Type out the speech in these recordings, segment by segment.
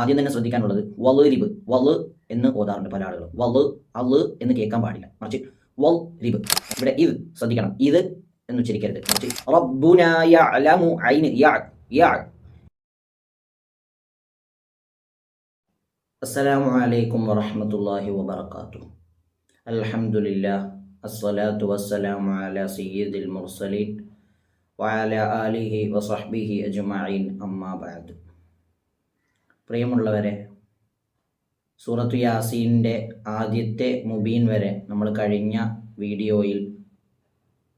ആദ്യം തന്നെ ശ്രദ്ധിക്കാനുള്ളത് വൽ റിബ് വൾ എന്ന് ഓതാറുണ്ട് പല ആളുകളും. വൾ അൾ എന്ന് കേൾക്കാൻ പാടില്ല. മറിച്ച് വൽ റിബ് ഇവിടെ ഇത് ശ്രദ്ധിക്കണം. ഇത് എന്ന് ഉച്ചരിക്കരുത്. മറിച്ച് റബ്ബുന യഅലമു ഐന് യ യ. അസ്സലാമു അലൈക്കും വബറകാതുഹു. അസ്സലാത്തു വസ്സലാമു അലാ സയ്യിദിൽ മുർസലീൻ വഅലാ ആലിഹി അമ്മാ പ്രിയമുള്ളവരെ സൂറത്തു യാസീന്റെ ആദ്യത്തെ മുബീൻ വരെ നമ്മൾ കഴിഞ്ഞ വീഡിയോയിൽ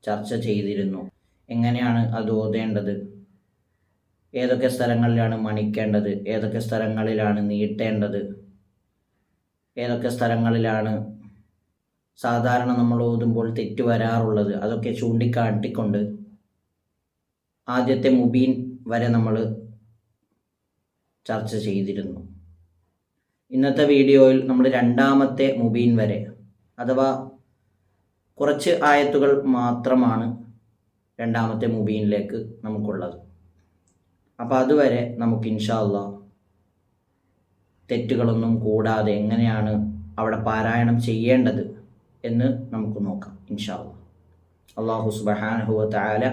ചർച്ച ചെയ്തിരുന്നു. എങ്ങനെയാണ് അത് ഓതേണ്ടത്? ഏതൊക്കെ സ്ഥലങ്ങളിലാണ് മണിക്കേണ്ടത്? ഏതൊക്കെ സ്ഥലങ്ങളിലാണ് നീട്ടേണ്ടത്? ഏതൊക്കെ സ്ഥലങ്ങളിലാണ് സാധാരണ നമ്മൾ ഓതുമ്പോൾ തെറ്റ് വരാറുള്ളത്? അതൊക്കെ ചൂണ്ടിക്കാട്ടിക്കൊണ്ട് ആദ്യത്തെ മുബീൻ വരെ നമ്മൾ ചർച്ച ചെയ്തിരുന്നു. ഇന്നത്തെ വീഡിയോയിൽ നമ്മൾ രണ്ടാമത്തെ മുബീൻ വരെ അഥവാ കുറച്ച് ആയത്തുകൾ മാത്രമാണ് രണ്ടാമത്തെ മുബീനിലേക്ക് നമുക്കുള്ളത്. അപ്പോൾ അതുവരെ നമുക്ക് ഇൻഷാല്ല തെറ്റുകളൊന്നും കൂടാതെ എങ്ങനെയാണ് അവിടെ പാരായണം ചെയ്യേണ്ടത് എന്ന് നമുക്ക് നോക്കാം ഇൻഷാല്ല അള്ളാഹു സുബഹാനഹുവ താല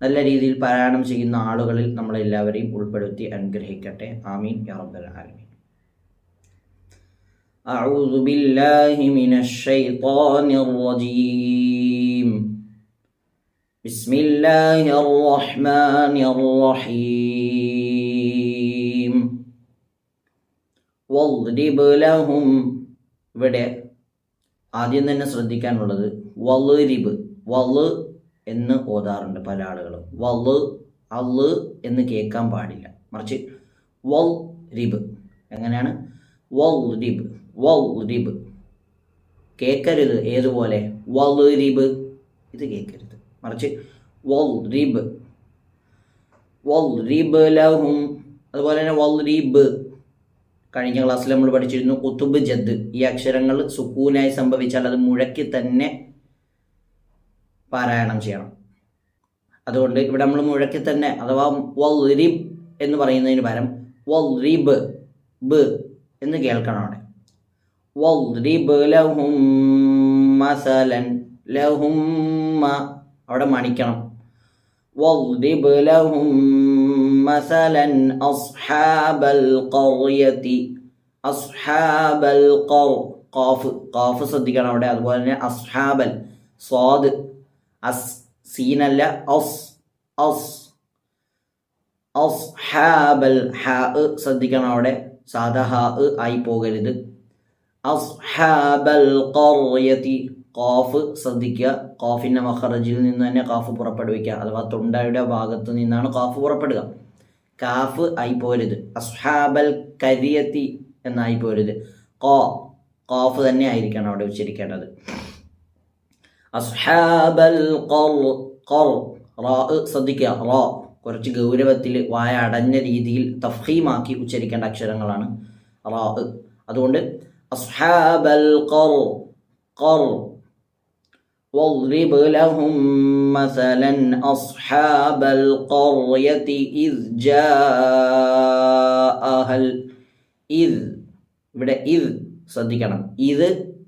നല്ല രീതിയിൽ പാരായണം ചെയ്യുന്ന ആളുകളിൽ നമ്മളെല്ലാവരെയും ഉൾപ്പെടുത്തി അനുഗ്രഹിക്കട്ടെ ആമീൻ യാ റബ്ബൽ ആലമീൻ أعوذ بالله من الشيطان الرجيم بسم الله الرحمن الرحيم واضرب لهم ഇവിടെ ആദ്യം തന്നെ ശ്രദ്ധിക്കാനുള്ളത് വളുരിബ് വള് എന്ന് ഓതാറുണ്ട് പല ആളുകളും. വൾ അൾ എന്ന് കേൾക്കാൻ പാടില്ല. മറിച്ച് വൽ റിബ് എങ്ങനെയാണ്? വൽ റിബ് വൽ റിബ് കേൾക്കരുത് ഏതുപോലെ? വൽ റിബ് ഇത് കേൾക്കരുത് മറിച്ച് വൽ റിബ് വൽ റിബ് ലഹും. അതുപോലെ തന്നെ വൽ റിബ് കഴിഞ്ഞ ക്ലാസ്സിൽ നമ്മൾ പഠിച്ചിരുന്നു കുത്തുബ് ജദ്. ഈ അക്ഷരങ്ങൾ സുക്കൂനായി സംഭവിച്ചാൽ അത് മുഴക്കി തന്നെ പാരായണം ചെയ്യണം. അതുകൊണ്ട് ഇവിടെ നമ്മൾ മുഴക്കി തന്നെ അഥവാ വൽറിബ് എന്ന് പറയുന്നതിന് പകരം വൽറിബ് ബ് എന്ന് കേൾക്കണം അവിടെ. വൽറിബ് ലഹും മസലൻ ലഹും മ അവിടെ മണിക്കണം. വൽറിബ് ലഹും മസലൻ അസ്ഹാബൽ ഖർയതി അസ്ഹാബൽ ഖർ ഖാഫ് ഖാഫ് ശ്രദ്ധിക്കണം അവിടെ. അതുപോലെ തന്നെ അസ്ഹാബൽ സ്വാദ്. അസ് സീനല്ല അസ് അസ് ഹാബൽ ഹാ ശ്രദ്ധിക്കണം അവിടെ. സാധാ ഹാ ആയി പോകരുത്. അസ്ഹാബൽ ഖർയതി ഖാഫ് ശ്രദ്ധിക്കുക. ഖാഫിന്റെ മഖറജിൽ നിന്ന് തന്നെ ഖാഫ് പുറപ്പെടുവിക്കുക. അഥവാ തൊണ്ടയുടെ ഭാഗത്ത് നിന്നാണ് ഖാഫ് പുറപ്പെടുക. കാഫ് ആയി പോരുത് അസ്ഹാബൽ കരിയത്തി എന്നായി പോരുത് ഖാ ഖാഫ് തന്നെ ആയിരിക്കണം അവിടെ ഉച്ചരിക്കേണ്ടത് അസ്ഹാബൽ ഖർ ഖർ റാ ശ്രദ്ധിക്കുക റാ കുറച്ച് ഗൗരവത്തിൽ വായ അടഞ്ഞ രീതിയിൽ തഫീമാക്കി ഉച്ചരിക്കേണ്ട അക്ഷരങ്ങളാണ് റാ അതുകൊണ്ട് അസ്ഹാബൽ ഖർ ഖർ واضرب لهم مثلا أصحاب القرية إذ جاءها إذ ഇവിടെ ഇത് ശ്രദ്ധിക്കണം ഇത്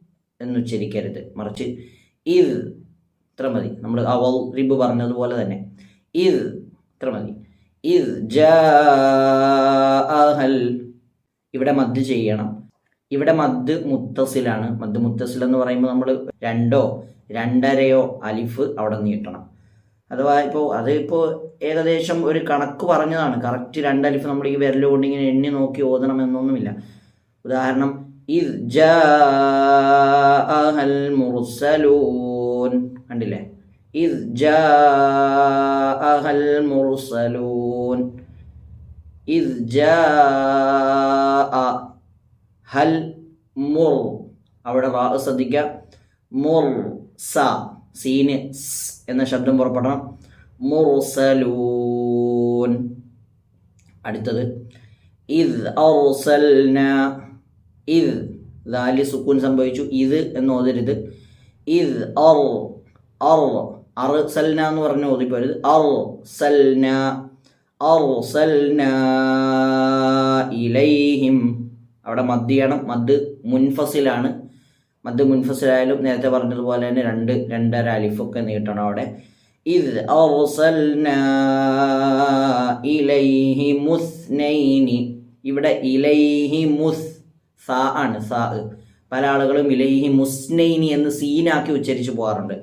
എന്നുച്ചരിക്കരുത് മറിച്ച് ഇത് ഇത്ര മതി. നമ്മൾ അവൾ റിബ് പറഞ്ഞതുപോലെ തന്നെ. ഇത് ഇത്ര മതി. ഇത് ജാഅഹൽ ഇവിടെ മദ് ചെയ്യണം. ഇവിടെ മദ് മുത്തസിലാണ്. മദ് മുത്തസിൽ എന്ന് പറയുമ്പോൾ നമ്മൾ രണ്ടോ രണ്ടരയോ അലിഫ് അവിടെ നീട്ടണം അഥവാ ഇപ്പോൾ അത് ഇപ്പോൾ ഏകദേശം ഒരു കണക്ക് പറഞ്ഞതാണ്. കറക്റ്റ് രണ്ട് അലിഫ് നമ്മൾ ഈ വിരൽ ഇങ്ങനെ എണ്ണി നോക്കി ഓതണം എന്നൊന്നുമില്ല. ഉദാഹരണം ഇദ് ജാഅഹൽ മുർസലൂൻ കണ്ടില്ലേ? ഇദ് ജാഅഹൽ മുർസലൂൻ ഇദ് ജാഅ ഹൽ മുർ അവിടെ റാ ശ്രദ്ധിക്കുക. മുർ സ. സീന് എന്ന ശബ്ദം പുറപ്പെടണം. മുർസലൂൻ. അടുത്തത്. ഇദ് അർസൽന ഇദ് ദാലി സുക്കൂൻ സംഭവിച്ചു. ഇത് എന്ന് ഓതരുത്. ഇത് അർ അർ അർസൽന എന്ന് പറഞ്ഞ് ഓതിപ്പോരുത്. അർ സൽന ഇലൈഹിം. അവിടെ മദ്യാണ് മദ് മുൻഫസിലാണ്. മദ് മുൻഫസിലായാലും നേരത്തെ പറഞ്ഞതുപോലെ തന്നെ രണ്ട് രണ്ടര അലിഫൊക്കെ നീട്ടണം അവിടെ. ഇത് ഇലൈഹി മുസ്നൈനി ഇവിടെ ഇലൈഹി മുസ് സാ ആണ് സാ. പല ആളുകളും ഇലൈഹി മുസ്നൈനി എന്ന് സീനാക്കി ഉച്ചരിച്ച് പോകാറുണ്ട്.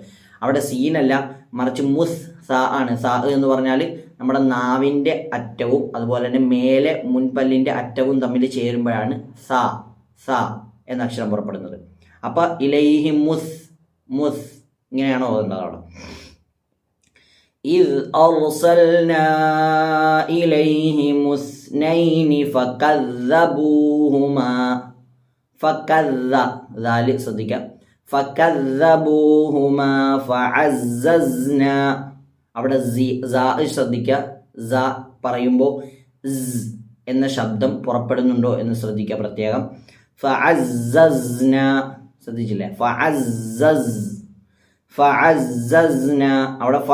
അവിടെ സീനല്ല മറിച്ച് മുസ് സാ ആണ്. സാ എന്ന് പറഞ്ഞാൽ നമ്മുടെ നാവിന്റെ അറ്റവും അതുപോലെ തന്നെ മേലെ മുൻപല്ലിന്റെ അറ്റവും തമ്മിൽ ചേരുമ്പോഴാണ് സാ സാ എന്ന അക്ഷരം പുറപ്പെടുന്നത്. അപ്പൊ ഇലൈഹി മുസ് മുസ് ഇങ്ങനെയാണ് ഓതുന്നത് അവിടെ? إذ أرسلنا إليهم اثنين فكذبوهما فكذ ذلك صديقا فكذبوهما فعززنا അവിടെ ശ്രദ്ധിക്കുക സ പറയുമ്പോൾ എന്ന ശബ്ദം പുറപ്പെടുന്നുണ്ടോ എന്ന് ശ്രദ്ധിക്കുക പ്രത്യേകം ഫഅസ്സസ്ന ശ്രദ്ധിച്ചില്ലേ ഫഅസ്സസ് ഫഅസ്സസ്ന. അവിടെ ഫ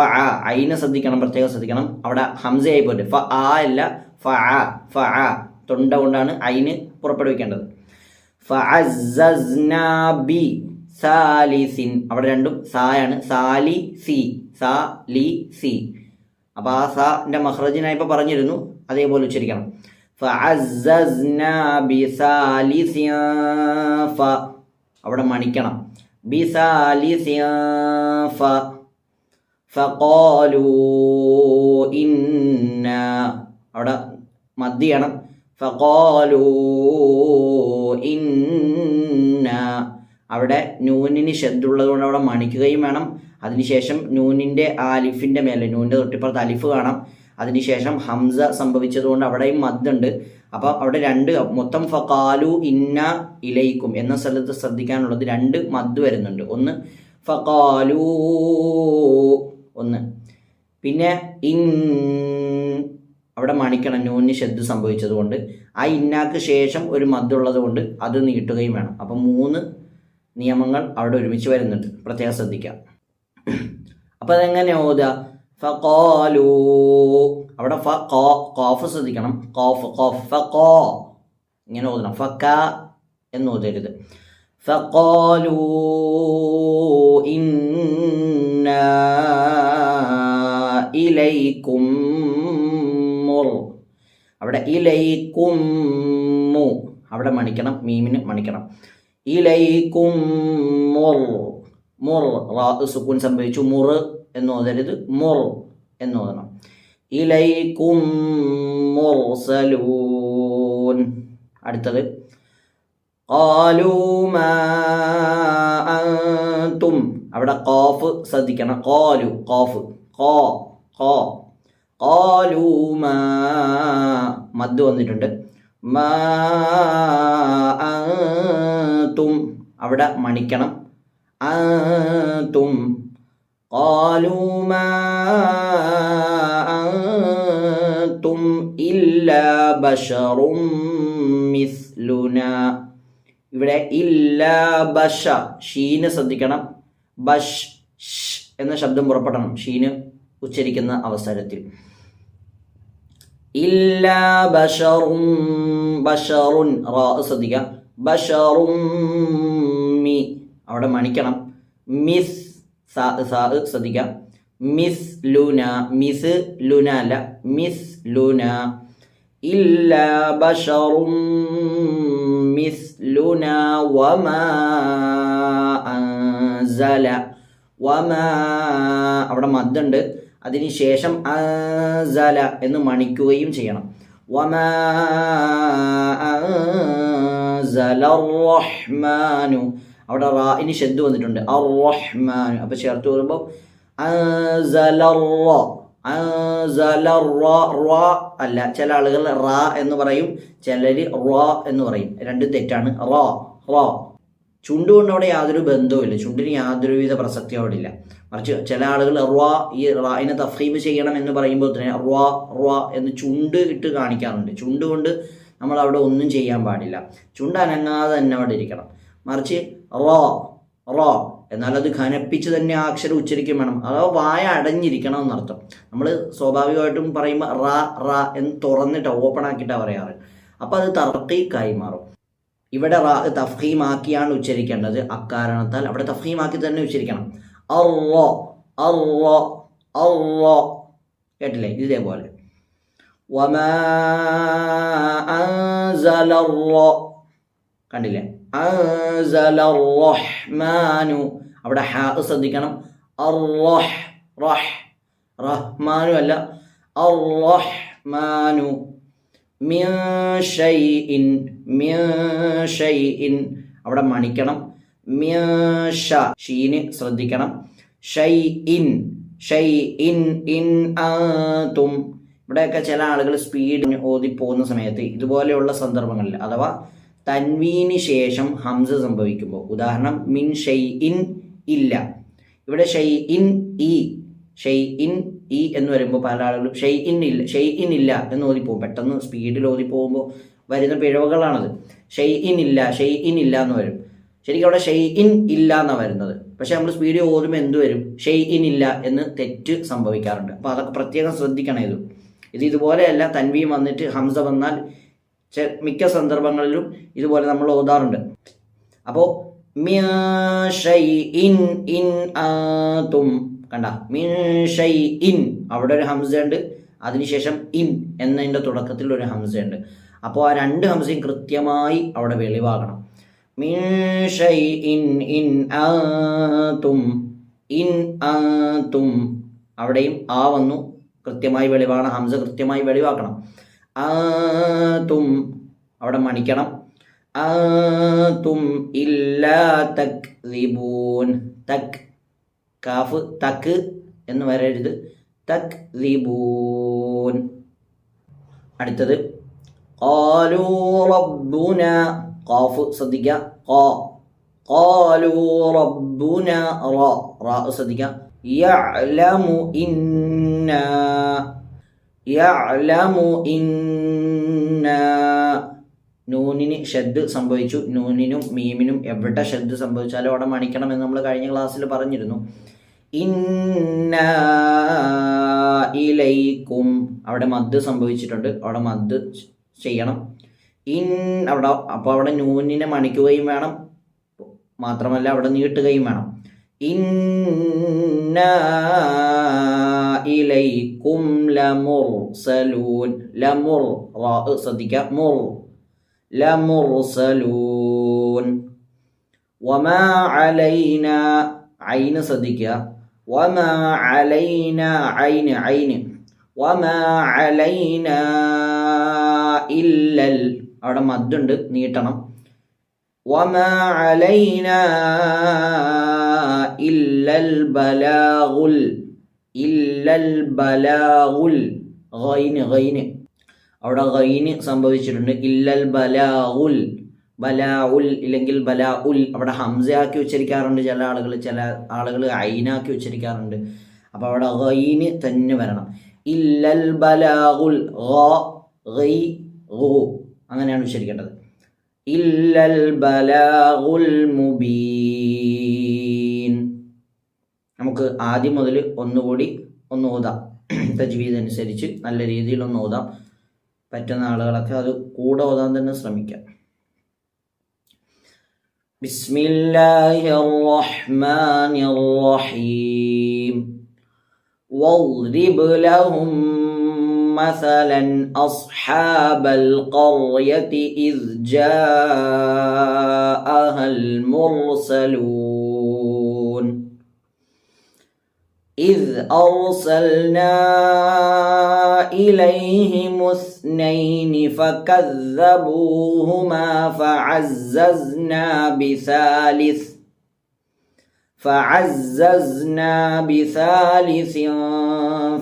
ഐനെ ശ്രദ്ധിക്കണം പ്രത്യേകം ശ്രദ്ധിക്കണം. അവിടെ ഹംസയായി പോയിട്ട് ഫ ആ അല്ല ഫ ആ ഫ ആ തൊണ്ട കൊണ്ടാണ് ഐന് പുറപ്പെടുവിക്കേണ്ടത്. ബി സാലിസിൻ. അവിടെ രണ്ടും സായാണ്. സാലി സി സാ ലി സി അപ്പോൾ ആ സാന്റെ ഇപ്പോൾ പറഞ്ഞിരുന്നു. അതേപോലെ ഉച്ചരിക്കണം. ഫഅസ്സസ്ന ബി സാലിസിൻ ഫ അവിടെ മണിക്കണം. بثالث ف فقالوا إنا അവിടെ മദ്യ ചെയ്യണം ഫഖാലു ഇന്ന അവിടെ നൂനിന് ഷെദ്ദുള്ളത് കൊണ്ട് അവിടെ മണിക്കുകയും വേണം അതിനുശേഷം നൂനിൻ്റെ ആ അലിഫിൻ്റെ മേലെ നൂനിൻ്റെ തൊട്ടിപ്പുറത്ത് അലിഫ് കാണാം അതിനുശേഷം ഹംസ സംഭവിച്ചതുകൊണ്ട് അവിടെയും മദ്ദുണ്ട് അപ്പോൾ അവിടെ രണ്ട് മൊത്തം ഫക്കാലു ഇന്ന ഇലയിക്കും എന്ന സ്ഥലത്ത് ശ്രദ്ധിക്കാനുള്ളത് രണ്ട് മദ് വരുന്നുണ്ട്. ഒന്ന് ഫക്കാലു ഒന്ന്. പിന്നെ ഇൻ അവിടെ മണിക്കണം നൂന് ശബ്ദ് സംഭവിച്ചതുകൊണ്ട്. ആ ഇന്നാക്ക് ശേഷം ഒരു മദ് ഉള്ളത് കൊണ്ട് അത് നീട്ടുകയും വേണം. അപ്പം മൂന്ന് നിയമങ്ങൾ അവിടെ ഒരുമിച്ച് വരുന്നുണ്ട്. പ്രത്യേകം ശ്രദ്ധിക്കാം. അപ്പം അതെങ്ങനെ ഓതുക? ഫഖാലു. അവിടെ ഫ കോ കോഫ് ശ്രദ്ധിക്കണം. കോഫ് കോഫ് ഫ കോ ഇങ്ങനെ ഓതണം. ഫക്ക എന്ന് ഓതരുത്. ഫഖാലു ഇന്ന ഇലൈക്കും അവിടെ ഇലൈക്കും അവിടെ മണിക്കണം മീമിന് മണിക്കണം. ഇലൈക്കും മുർ. മുർ സുക്കൂൻ സംഭവിച്ചു. മുർ എന്ന് ഓതരുത്. മുർ എന്ന് ഓതണം. ഇലൈക്കും മുർസലൂൻ അടുത്തത് قالوا ما أنتم അവിടെ കോഫ് ശ്രദ്ധിക്കണം കോലു കോഫ് കോ കോ കോലു മാ മദ് വന്നിട്ടുണ്ട് മാ അന്തും അവിടെ മണിക്കണം അന്തും قالوا ما أنتم إلا بشر مثلنا ഇവിടെ ഇല്ല ബഷ ഷീന് ശ്രദ്ധിക്കണം ബഷ് ഷ് എന്ന ശബ്ദം പുറപ്പെടണം ഷീന് ഉച്ചരിക്കുന്ന അവസരത്തിൽ ഇല്ല ബഷറും ബഷറുൻ റാ ശ്രദ്ധിക്കുക ബഷറും മി അവിടെ മണിക്കണം മിസ് സാ സാ ശ്രദ്ധിക്കുക മിസ് ലുന മിസ് ലുന അല്ല മിസ് ലുന. ഇല്ല ബഷറും മിസ് ലുന വമ അൻസല. വമ അവിടെ മദ്ദുണ്ട്. അതിനുശേഷം അൻസല എന്ന് മണിക്കുകയും ചെയ്യണം. വമ അൻസല റഹ്മാനു അവിടെ റാഇന് ഷെദ് വന്നിട്ടുണ്ട്. അർ റഹ്മാൻ അപ്പോൾ ചേർത്ത് വരുമ്പോൾ അല്ല ചില ആളുകൾ റ എന്ന് പറയും ചിലർ റ എന്ന് പറയും. രണ്ടും തെറ്റാണ്. റോ റോ. ചുണ്ടുകൊണ്ട് അവിടെ യാതൊരു ബന്ധവുമില്ല. ചുണ്ടിന് യാതൊരുവിധ പ്രസക്തി അവിടെ ഇല്ല. മറിച്ച് ചില ആളുകൾ റുവ ഈ റായിനെ തഫീബ് ചെയ്യണം എന്ന് പറയുമ്പോൾ തന്നെ റുവ റുവ എന്ന് ചുണ്ട് ഇട്ട് കാണിക്കാറുണ്ട്. ചുണ്ട് കൊണ്ട് നമ്മൾ അവിടെ ഒന്നും ചെയ്യാൻ പാടില്ല. ചുണ്ട് അനങ്ങാതെ തന്നെ അവിടെ ഇരിക്കണം. മറിച്ച് റോ റോ. എന്നാൽ അത് ഘനപ്പിച്ച് തന്നെ ആ അക്ഷരം ഉച്ചരിക്കും വേണം. അഥവാ വായ അടഞ്ഞിരിക്കണം എന്നർത്ഥം നമ്മൾ സ്വാഭാവികമായിട്ടും പറയുമ്പോൾ റ റ എന്ന് തുറന്നിട്ട് ഓപ്പൺ ആക്കിയിട്ടാണ് പറയാറ്. അപ്പോൾ അത് തർക്കീക്കായി മാറും. ഇവിടെ റാ തഫീമാക്കിയാണ് ഉച്ചരിക്കേണ്ടത്. അക്കാരണത്താൽ അവിടെ തഫീമാക്കി തന്നെ ഉച്ചരിക്കണം. അറോ അറോ അറോ. കേട്ടില്ലേ? ഇതേപോലെ. കണ്ടില്ലേ? അൻസല റഹ്മാനു അവിടെ ഹാ ശ്രദ്ധിക്കണം. അറോഹ് റഹ് റഹ്മാനു അല്ല. അറഹ്മാനു മിൻ ഷൈഇൻ മിൻ ഷൈഇൻ. അവിടെ മണിക്കണം. മിൻ ഷീന് ശ്രദ്ധിക്കണം. ഷൈ ഇൻ ഷൈ ഇൻ ഇൻ ഇവിടെയൊക്കെ ചില ആളുകൾ സ്പീഡിന് ഓതി പോകുന്ന സമയത്ത് ഇതുപോലെയുള്ള സന്ദർഭങ്ങളിൽ അഥവാ തൻവീന് ശേഷം ഹംസ സംഭവിക്കുമ്പോൾ. ഉദാഹരണം മിൻ ഷൈ ഇൻ ഇല്ല. ഇവിടെ ഷെയ് ഇൻ ഇ ഷെയ് ഇൻ ഇ എന്ന് വരുമ്പോൾ പല ആളുകളും ഷെയ് ഇൻ ഇല്ല ഷെയ് ഇൻ ഇല്ല എന്ന് ഓതിപ്പോകും പെട്ടെന്ന് സ്പീഡിൽ ഓതിപ്പോകുമ്പോൾ വരുന്ന പിഴവുകളാണത്. ഷെയ് ഇൻ ഇല്ല ഷെയ് ഇൻ ഇല്ല എന്ന് വരും. ശരിക്കും അവിടെ ഷെയ് ഇൻ ഇല്ല എന്നാണ് വരുന്നത്. പക്ഷേ നമ്മൾ സ്പീഡിൽ ഓതുമ്പോൾ എന്ത് വരും? ഷെയ് ഇൻ ഇല്ല എന്ന് തെറ്റ് സംഭവിക്കാറുണ്ട്. അപ്പോൾ അതൊക്കെ പ്രത്യേകം ശ്രദ്ധിക്കണം ഇത്. ഇത് ഇതുപോലെയല്ല തൻവീം വന്നിട്ട് ഹംസ വന്നാൽ മിക്ക സന്ദർഭങ്ങളിലും ഇതുപോലെ നമ്മൾ ഓതാറുണ്ട്. അപ്പോൾ ഇൻ ഇൻ കണ്ട? മിൻ ഇൻ അവിടെ ഒരു ഹംസയുണ്ട്. അതിനുശേഷം ഇൻ എന്നതിന്റെ തുടക്കത്തിൽ ഒരു ഹംസയുണ്ട്. അപ്പോൾ ആ രണ്ട് ഹംസയും കൃത്യമായി അവിടെ വെളിവാകണം. മിൻ ഇൻ ഇൻ തും ഇൻ തും അവിടെയും ആ വന്നു. കൃത്യമായി വെളിവാണ് ഹംസ കൃത്യമായി വെളിവാക്കണം. തും അവിടെ മണിക്കണം. ആതും ഇല്ലാ തക് തക് കാഫ് തക്ക് എന്ന് വരരുത്. തക് ദിബൂൻ അടുത്തത് ഖാലൂ റബ്ബുന. ഖാഫ് ശ്രദ്ധിക്കുക ഇന്ന. യഅലമു ഇന്ന. നൂനിന് ഷെഡ് സംഭവിച്ചു. നൂനിനും മീമിനും എവിടെ ഷെഡ് സംഭവിച്ചാലും അവിടെ മണിക്കണമെന്ന് നമ്മൾ കഴിഞ്ഞ ക്ലാസ്സിൽ പറഞ്ഞിരുന്നു. ഇന്ന ഇലൈക്കും അവിടെ മദ് സംഭവിച്ചിട്ടുണ്ട്. അവിടെ മദ് ചെയ്യണം. ഇൻ അവിടെ അപ്പോൾ അവിടെ നൂനിനെ മണിക്കുകയും വേണം. മാത്രമല്ല അവിടെ നീട്ടുകയും വേണം. ഇന്ന ഇലൈക്കും ലമുർ സലൂൻ ലമുർ ശ്രദ്ധിക്കുക മുർ. ലമുർസലൂൻ വമാ അലൈന ഐന് ശ്രദ്ധിക്കുക. വമാ അലൈന ഐന് ഐന്. വമാ അലൈന ഇല്ലൽ. അവിടെ മദ്ദുണ്ട് നീട്ടണം. വമാ അലൈന ഇല്ലൽ ബലാഗുൽ. ഇല്ലൽ ബലാഗുൽ. ഗൈന് ഗൈന്. അവിടെ ഗൈന് സംഭവിച്ചിട്ടുണ്ട്. ഇല്ലൽ ബലാഉൽ ബലാഉൽ ഇല്ലെങ്കിൽ ബലാഉൽ. അവിടെ ഹംസയാക്കി ഉച്ചരിക്കാറുണ്ട് ചില ആളുകൾ ചില ആളുകൾ ഐനാക്കി ഉച്ചരിക്കാറുണ്ട്. അപ്പോൾ അവിടെ ഗൈന് തന്നെ വരണം. ഇല്ലൽ ബലാഉൽ ഗൈ ഗോ അങ്ങനെയാണ് ഉച്ചരിക്കേണ്ടത്. ഇല്ലൽ ബലാഉൽ മുബീൻ. നമുക്ക് ആദ്യം മുതൽ ഒന്നുകൂടി ഒന്ന് ഓതാം. തജ്വീദ് അനുസരിച്ച് നല്ല രീതിയിൽ ഒന്ന് ഓതാം. പറ്റുന്ന ആളുകളൊക്കെ അത് കൂടെ ഓതാൻ തന്നെ ശ്രമിക്കാം بسم الله الرحمن الرحيم واضرب لهم مثلا أصحاب القرية إذ جاءها المرسلون إذ أرسلنا إليهم اثنين فكذبوهما فعززنا بثالث فعززنا بثالث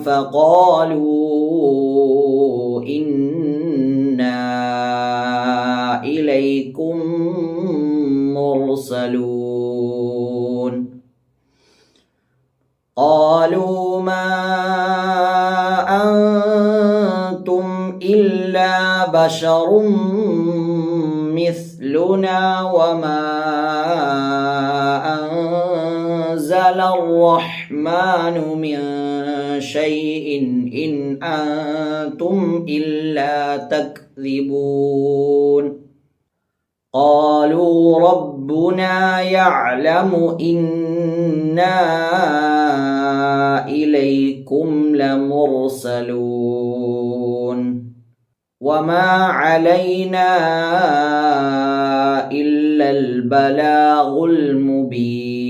فقالوا إنا إليكم مرسلون. قالوا ما أنتم إلا بشر مثلنا وما أنزل الرحمن من شيء إن أنتم إلا تكذبون. قالوا ربنا يعلم إنا إليكم لمرسلون وما علينا إلا البلاغ المبين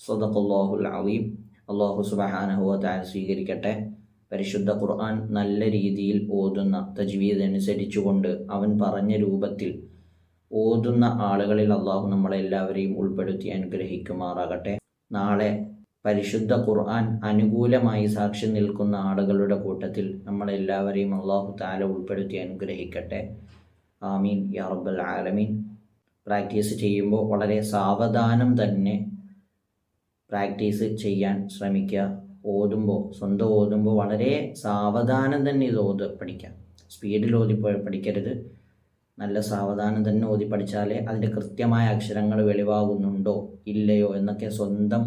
صدق الله العظيم അള്ളാഹു സുബഹാനഹുവ താൻ സ്വീകരിക്കട്ടെ പരിശുദ്ധ ഖുർആൻ നല്ല രീതിയിൽ ഓതുന്ന തജ്വീദ് അനുസരിച്ചുകൊണ്ട് അവൻ പറഞ്ഞ രൂപത്തിൽ ഓതുന്ന ആളുകളിൽ അള്ളാഹു നമ്മളെല്ലാവരെയും ഉൾപ്പെടുത്തി അനുഗ്രഹിക്കുമാറാകട്ടെ. നാളെ പരിശുദ്ധ ഖുർആൻ അനുകൂലമായി സാക്ഷി നിൽക്കുന്ന ആളുകളുടെ കൂട്ടത്തിൽ നമ്മളെല്ലാവരെയും അള്ളാഹു താല ഉൾപ്പെടുത്തി അനുഗ്രഹിക്കട്ടെ. ആമീൻ. യാ റബ്ബൽ ആലമീൻ. പ്രാക്ടീസ് ചെയ്യുമ്പോൾ വളരെ സാവധാനം തന്നെ പ്രാക്ടീസ് ചെയ്യാൻ ശ്രമിക്കുക. ഓതുമ്പോൾ സ്വന്തം ഓതുമ്പോൾ വളരെ സാവധാനം തന്നെ ഇത് ഓത് പഠിക്കാം. സ്പീഡിൽ ഓതി പ- പഠിക്കരുത്. നല്ല സാവധാനം തന്നെ ഓതി പഠിച്ചാലേ അതിന്റെ കൃത്യമായ അക്ഷരങ്ങൾ വെളിവാകുന്നുണ്ടോ ഇല്ലയോ എന്നൊക്കെ സ്വന്തം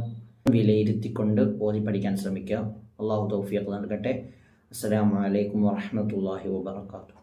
വിലയിരുത്തിക്കൊണ്ട് ഓതി പഠിക്കാൻ ശ്രമിക്കുക. അള്ളാഹു തൗഫീഖ് നൽകട്ടെ. അസ്സലാമു അലൈക്കും വറഹ്മത്തുള്ളാഹി വബറകാതുഹു.